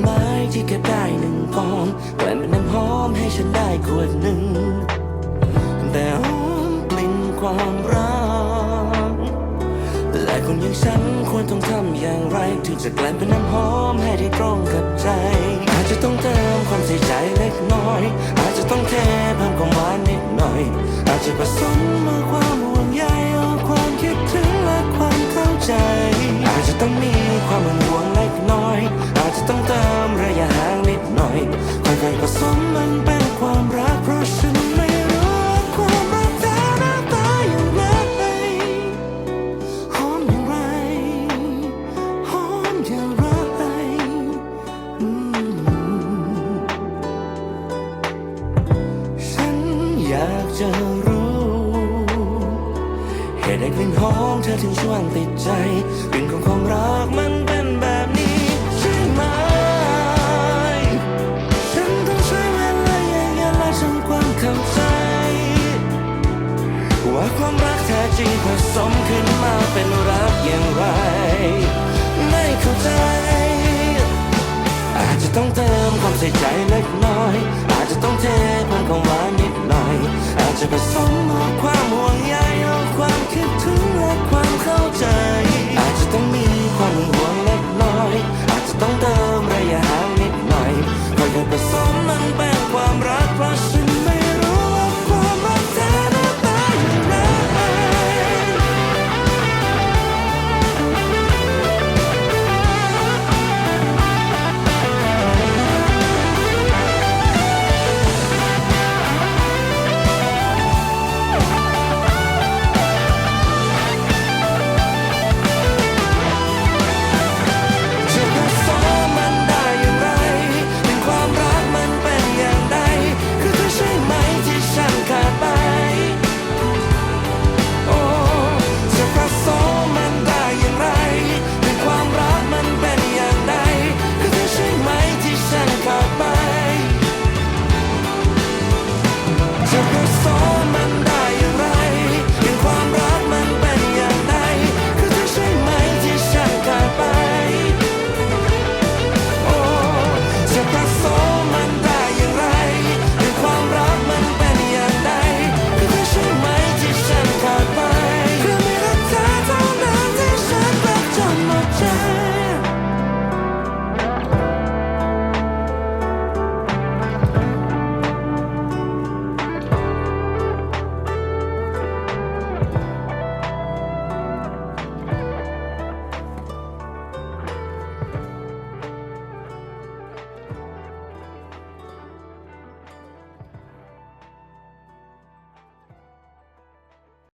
ไม้ที่เก็บได้หนึ่งกองแกล้เป็นน้ำหอมให้ฉันได้ขวดหนึ่ง แต่หอมกลิ่นความรักและคนอย่างฉันควรต้องทำอย่างไร ถึงจะกลายเป็นน้ำหอมให้ได้ตรงกับใจ อาจจะต้องเติมความใส่ใจเล็กน้อย อาจจะต้องเทเพิ่มความหวานนิดหน่อย อาจจะผสมมาความห่วงใยเอาความคิดถึงและความเข้าใจ อาจจะต้องมีความห่วง จะรู้ เหตุใดกลิ่นหอมเธอถึงชวนติดใจกลิ่นของความรักมันเป็นแบบนี้ใช่ไหม ฉันต้องใช้เวลาอย่างเงี้ยและทำความเข้าใจ ว่าความรักแท้จริงผสมขึ้นมาเป็นรักอย่างไร ไม่เข้าใจ อาจจะต้องเติมความใส่ใจเล็กน้อย อาจจะต้องเทเพิ่มความหวาน